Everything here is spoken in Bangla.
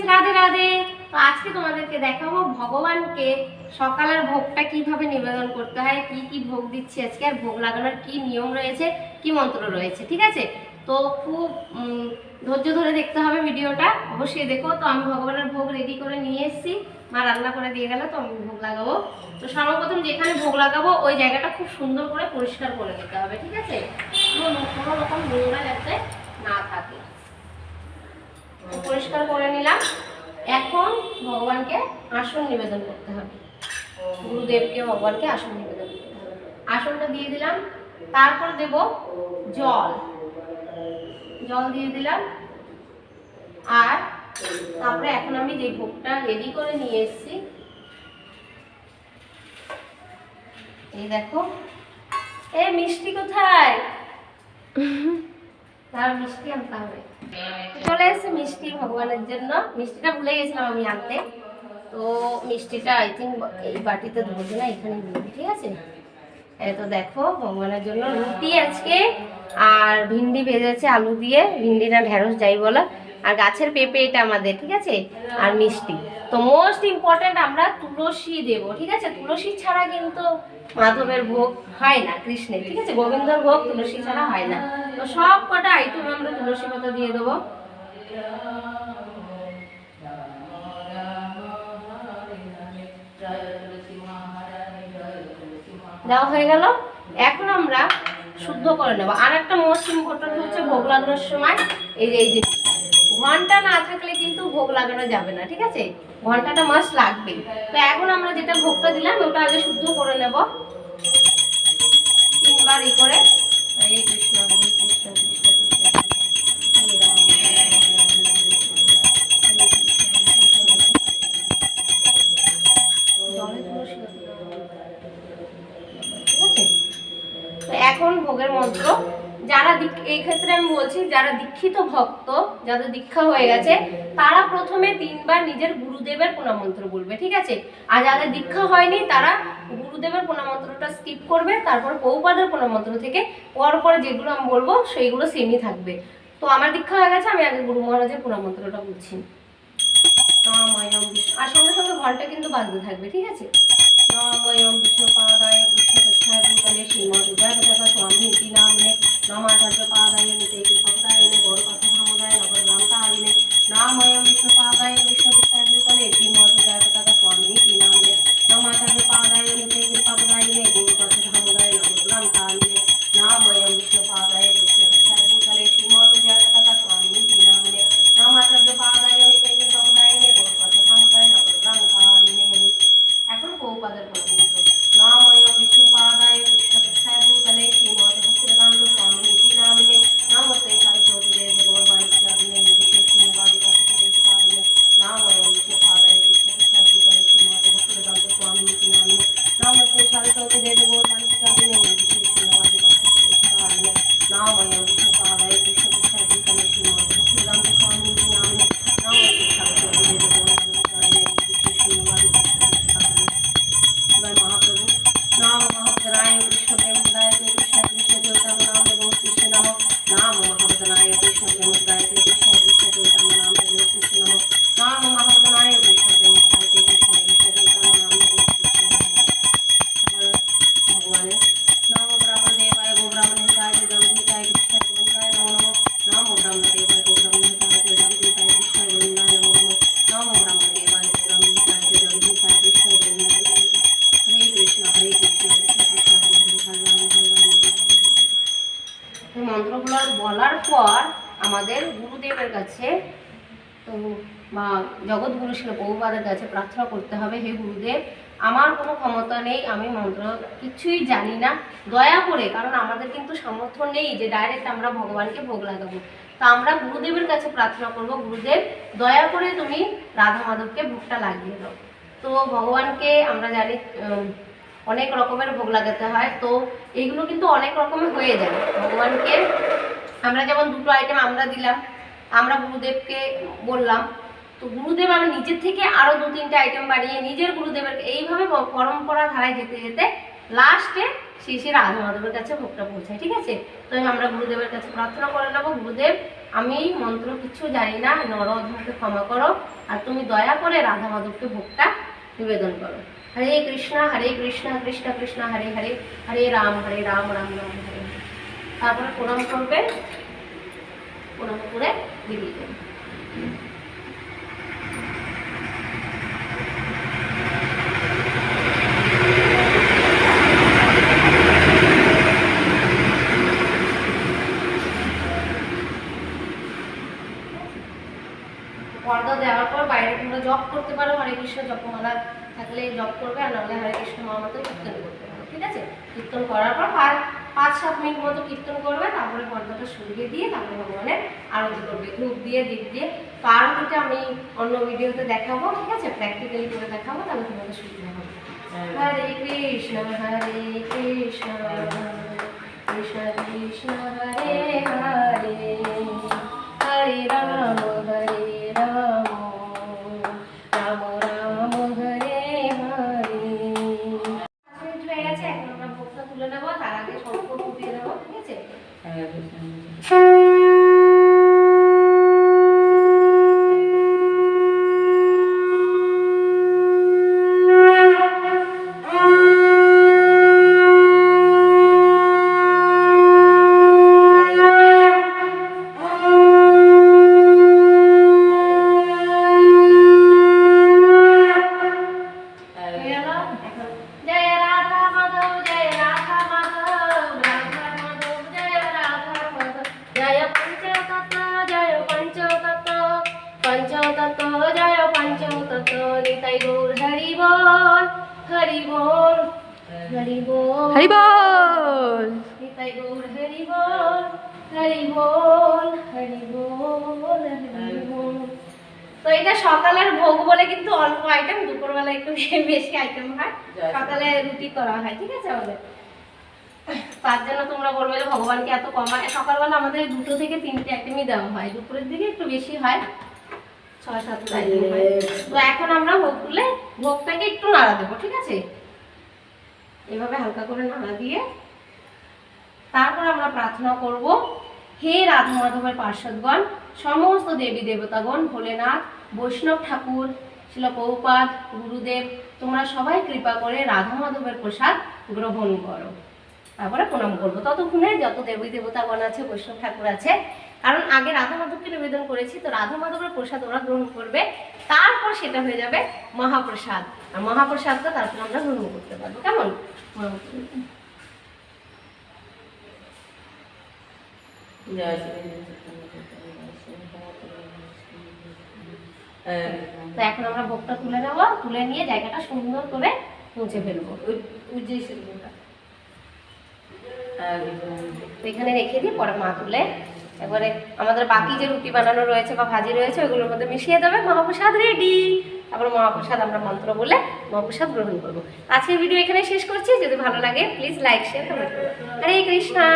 ফ্রেন্ডস রাধে রাধে। তো আজকে তোমাদেরকে দেখাবো ভগবানকে সকালের ভোগটা কীভাবে নিবেদন করতে হয়, কি কি ভোগ দিচ্ছি আজকে, আর ভোগ লাগানোর কি নিয়ম রয়েছে, কি মন্ত্র রয়েছে, ঠিক আছে? তো খুব ধৈর্য ধরে দেখতে হবে ভিডিওটা, অবশ্যই দেখো। তো আমি ভগবানের ভোগ রেডি করে নিয়ে এসেছি। মা রান্না করে দিয়ে গেলে, তো আমি ভোগ লাগাবো। তো সর্বপ্রথম যেখানে ভোগ লাগাবো, ওই জায়গাটা খুব সুন্দর করে পরিষ্কার করে নিতে হবে, ঠিক আছে? কোনো রকম নোংরা যাতে না থাকে। পরিষ্কার করে নিলাম। এখন ভগবানকে আসন নিবেদন করতে হবে। গুরুদেবকে, ভগবানকে আসন নিবেদন করতে হবে। আসনটা দিয়ে দিলাম। তারপর দেব জল। জল দিয়ে দিলাম। আর তারপরে এখন আমি যে ভোগটা রেডি করে নিয়ে এসেছি, এই দেখো। এ মিষ্টি কোথায়? তার মিষ্টি আনতে হবে চলে এসেছে মিষ্টি ভগবানের জন্য। মিষ্টিটা ভুলে গেছিলাম আমি আনতে। তো মিষ্টিটা আই থিঙ্ক এই বাটিতে ধরবে না এখানে ধরবি ঠিক আছে? তো দেখো, ভগবানের জন্য রুটি আজকে। আর ভিন্ডি ভেজেছে আলু দিয়ে। ভিন্ডি না ঢেঁড়স যাই বলো। আর গাছের পেঁপে এটা আমাদের, ঠিক আছে? আর মিষ্টি। তো মোস্ট ইম্পর্ট্যান্ট আমরা তুলসী দেব, ঠিক আছে? তুলসী ছাড়া কিন্তু মাধবের ভোগ হয় না, কৃষ্ণের, ঠিক আছে? গোবিন্দর ভোগ তুলসী ছাড়া হয় না। তো সব কটা আইটেম আমরা তুলসী পাতা দিয়ে দেবো। দেওয়া হয়ে গেল। এখন আমরা শুদ্ধ করে নেব। আর একটা মোস্ট ইম্পর্টেন্ট হচ্ছে ভোগ লাগানোর সময়। এই যে এই যে ঘণ্টা না থাকলে কিন্তু ভোগ লাগানো যাবে না, ঠিক আছে? ঘন্টাটা মাস লাগবে তো এখন আমরা যেটা ভোগটা দিলাম, ওটা আগে শুদ্ধ করে নেব। তিনবার ই করে। এখন ভোগের মন্ত্র যারা এই ক্ষেত্রে আমি বলছি, যারা দীক্ষিত ভক্ত, যাদের দীক্ষা হয়ে গেছে, তারা প্রথমে তিনবার নিজের গুরুদেবের মন্ত্র বলবে, ঠিক আছে? আর যাদের দীক্ষা হয়নি, তারা গুরুদেবের মন্ত্রটা স্কিপ করবে, তারপর পৌপাদের মন্ত্র থেকে পর পর যেগুলো আমি বলব, সেইগুলো সেমই থাকবে। তো আমার দীক্ষা হয়ে গেছে, আমি আগে গুরু মহারাজের মন্ত্রটা বলছি। আর সঙ্গে সঙ্গে ঘণ্টা কিন্তু বাজতে থাকবে, ঠিক আছে? नामयं विशतावै विशविषादिकमशिमो श्रीरामस्वामी नाम्नि शिवाय महाप्रभु नाम महाभद्राय कृष्ण प्रेमदाय के कृष्ण कृष्ण देवता नाम रघु कृष्ण नम नाम महाभद्राय कृष्ण प्रेमदाय के कृष्ण कृष्ण देवता नाम रघु कृष्ण नम नाम महाभ আমাদের গুরুদেবের কাছে। তো বা জগৎগুরু শিল বহুবাদের কাছে প্রার্থনা করতে হবে, হে গুরুদেব, আমার কোনো ক্ষমতা নেই, আমি মন্ত্র কিছুই জানি না। দয়া করে, কারণ আমাদের কিন্তু সামর্থ্য নেই যে ডাইরেক্ট আমরা ভগবানকে ভোগ লাগাবো। তো আমরা গুরুদেবের কাছে প্রার্থনা করব, গুরুদেব, দয়া করে তুমি রাধা মাধবকে ভোগটা লাগিয়ে দাও। তো ভগবানকে আমরা জানি অনেক রকমের ভোগ লাগাতে হয়। তো এগুলো কিন্তু অনেক রকমের হয়ে যায়। ভগবানকে আমরা যেমন দুটো আইটেম আমরা দিলাম, আমরা গুরুদেবকে বললাম, তো গুরুদেব আমি নিজের থেকে আরও দু তিনটে আইটেম বানিয়ে নিজের গুরুদেবের এইভাবে পরম্পরা ধারায় যেতে যেতে লাস্টে শ্রী রাধা মাধবের কাছে ভোগটা পৌঁছায়, ঠিক আছে? তো আমরা গুরুদেবের কাছে প্রার্থনা করে নেব, গুরুদেব, আমি মন্ত্র কিছু জানি না নরধমকে ক্ষমা করো, আর তুমি দয়া করে রাধা মাধবকে ভোগটা নিবেদন করো। হরে কৃষ্ণ হরে কৃষ্ণ কৃষ্ণ কৃষ্ণ, হরে হরে হরে রাম হরে রাম রাম রাম হরে। তারপরে প্রণাম করবে। প্রণাম করে বেরিয়ে যাবে। পর্দা দেওয়ার পর বাইরে তোমরা জব করতে পারো। হরে কৃষ্ণ জপমালা থাকলে জব করবে আর নাহলে হরে কৃষ্ণ মহামতো কীর্তন করতে পারো। ঠিক আছে? কীর্তন করার পর পাঁচ পাঁচ সাত মিনিট মতো কীর্তন করবে তারপরে পর্দাটা সরিয়ে দিয়ে তারপরে ভগবানের আরতি করবে। ধূপ দিয়ে দীপ দিয়ে। তো আরতিটা আমি অন্য ভিডিওতে দেখাবো ঠিক আছে? প্র্যাকটিক্যালি করে দেখাবো তাহলে তোমাদের সুবিধা হবে। হরে কৃষ্ণ হরে কৃষ্ণ কৃষ্ণ কৃষ্ণ হরে হরে। হরে রাম হরে হরি বল হরি বল নিতাই গৌর হরি বল হরি বল হরি বল হরি বল তো এটা সকালের ভোগ বলে কিন্তু অল্প আইটেম দুপুরবেলা একটু বেশি আইটেম হয়। সকালে রুটি করা হয় ঠিক আছে আমাদের? তার জন্য তোমরা বলবে যে ভগবানকে এত কমায় সকালবেলা আমাদের দুটো থেকে তিনটে আইটেমই দেওয়া হয়। দুপুরের দিকে একটু বেশি হয় ছয় সাতটা আইটেম হয়। তো এখন আমরা ভোগ তুলে ভোগটাকে একটু নাড়া দেবো ঠিক আছে? এভাবে হালকা করে নাড়া দিয়ে তারপর আমরা প্রার্থনা করব, হে রাধা মাধবের পার্শ্বদগণ, সমস্ত দেবী দেবতাগণ, ভোলেনাথ, বৈষ্ণব ঠাকুর, শিল পৌপাদ গুরুদেব, তোমরা সবাই কৃপা করে রাধা মাধবের প্রসাদ গ্রহণ করো। তারপরে প্রণাম করব। ততক্ষণে যত দেবী দেবতাগণ আছে, বৈষ্ণব ঠাকুর আছে, কারণ আগে রাধা মাধবকে নিবেদন করেছি, তো রাধা মাধবের প্রসাদ ওরা গ্রহণ করবে, তারপর সেটা হয়ে যাবে মহাপ্রসাদ। আর মহাপ্রসাদটা তারপর আমরা গ্রহণ করতে পারব। কেমন? তো এখন আমরা ভোগটা তুলে নেব তুলে নিয়ে জায়গাটা সুন্দর করে মুছে ফেলব। এখানে রেখে দিই পরে মা তুলে। এবারে আমাদের বাকি যে রুটি বানানো রয়েছে বা ভাজি রয়েছে ওইগুলোর মধ্যে মিশিয়ে দেবে। মহাপ্রসাদ রেডি তারপর মহাপ্রসাদ আমরা মন্ত্র বলে মহাপ্রসাদ গ্রহণ করব। আজকের ভিডিও এখানে শেষ করছি। যদি ভালো লাগে প্লিজ লাইক শেয়ার কমেন্ট করব হরে কৃষ্ণা।